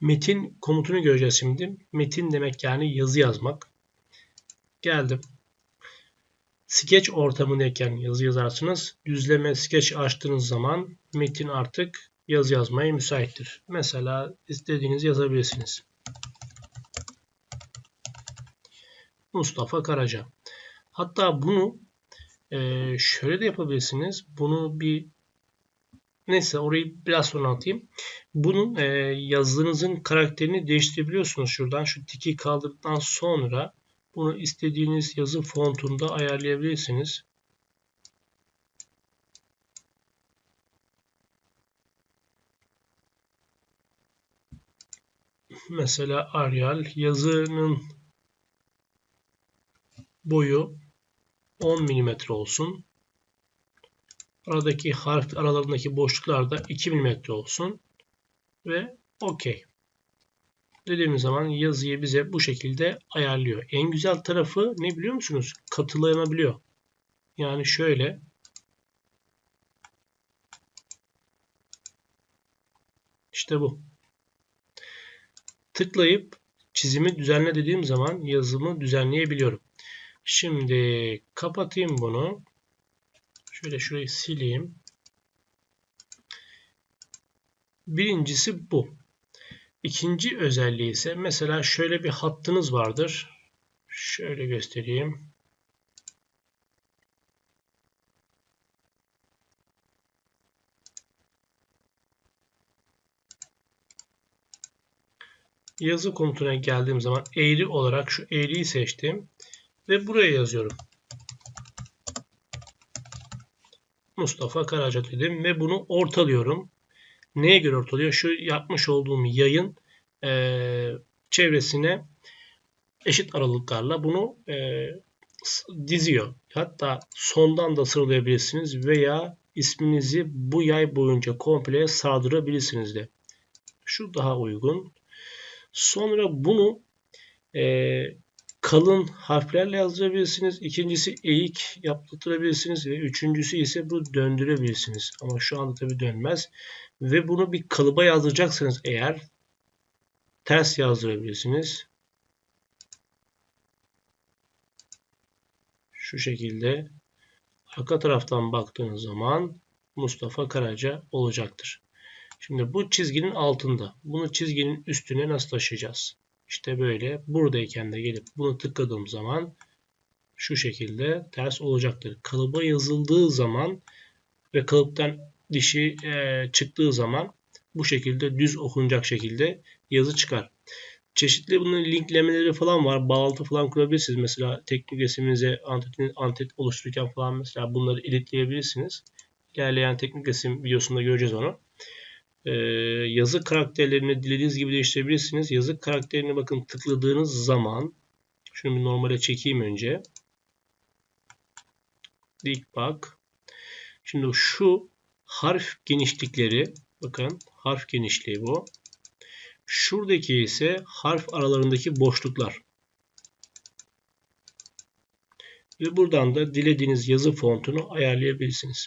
Metin komutunu göreceğiz şimdi. Metin demek yani yazı yazmak. Geldim. Sketch ortamındayken yazı yazarsınız. Düzleme sketch açtığınız zaman metin artık yazı yazmaya müsaittir. Mesela istediğiniz yazabilirsiniz. Mustafa Karaca. Hatta bunu şöyle de yapabilirsiniz. Bunu bir neyse orayı biraz sonra anlatayım. Bunun e, yazınızın karakterini değiştirebiliyorsunuz şuradan. Şu tiki kaldırdıktan sonra bunu istediğiniz yazı fontunda ayarlayabilirsiniz. Mesela Arial yazının boyu 10 mm olsun. Aradaki harf aralarındaki boşluklar da 2 mm olsun. Ve OK. Dediğimiz zaman yazıyı bize bu şekilde ayarlıyor. En güzel tarafı ne biliyor musunuz? Katılanabiliyor. Yani şöyle işte bu. Tıklayıp çizimi düzenle dediğim zaman yazımı düzenleyebiliyorum. Şimdi kapatayım bunu. Şöyle şurayı sileyim. Birincisi bu. İkinci özelliği ise mesela şöyle bir hattınız vardır. Şöyle göstereyim. Yazı komutuna geldiğim zaman eğri olarak şu eğriyi seçtim ve buraya yazıyorum. Mustafa Karaca dedim ve bunu ortalıyorum. Neye göre ortalıyor? Şu yapmış olduğum yayın e, çevresine eşit aralıklarla bunu e, diziyor. Hatta sondan da sıralayabilirsiniz veya isminizi bu yay boyunca komple sardırabilirsiniz de. Şu daha uygun. Sonra bunu e, kalın harflerle yazdırabilirsiniz. İkincisi eğik yaptırabilirsiniz ve üçüncüsü ise bu döndürebilirsiniz. Ama şu anda tabi dönmez. Ve bunu bir kalıba yazdıracaksınız eğer ters yazdırabilirsiniz. Şu şekilde arka taraftan baktığınız zaman Mustafa Karaca olacaktır. Şimdi bu çizginin altında. Bunu çizginin üstüne nasıl taşıyacağız? İşte böyle buradayken de gelip bunu tıkladığım zaman şu şekilde ters olacaktır. Kalıba yazıldığı zaman ve kalıptan dişi e, çıktığı zaman bu şekilde düz okunacak şekilde yazı çıkar. Çeşitli bunun linklemeleri falan var. Bağlantı falan kurabilirsiniz. Mesela teknik resiminize antet, antet oluştururken falan mesela bunları editleyebilirsiniz. İlerleyen teknik resim videosunda göreceğiz onu. Ee, yazı karakterlerini dilediğiniz gibi değiştirebilirsiniz. Yazı karakterini bakın tıkladığınız zaman şunu bir normale çekeyim önce. Dik bak. Şimdi şu harf genişlikleri bakın harf genişliği bu. Şuradaki ise harf aralarındaki boşluklar. Ve buradan da dilediğiniz yazı fontunu ayarlayabilirsiniz.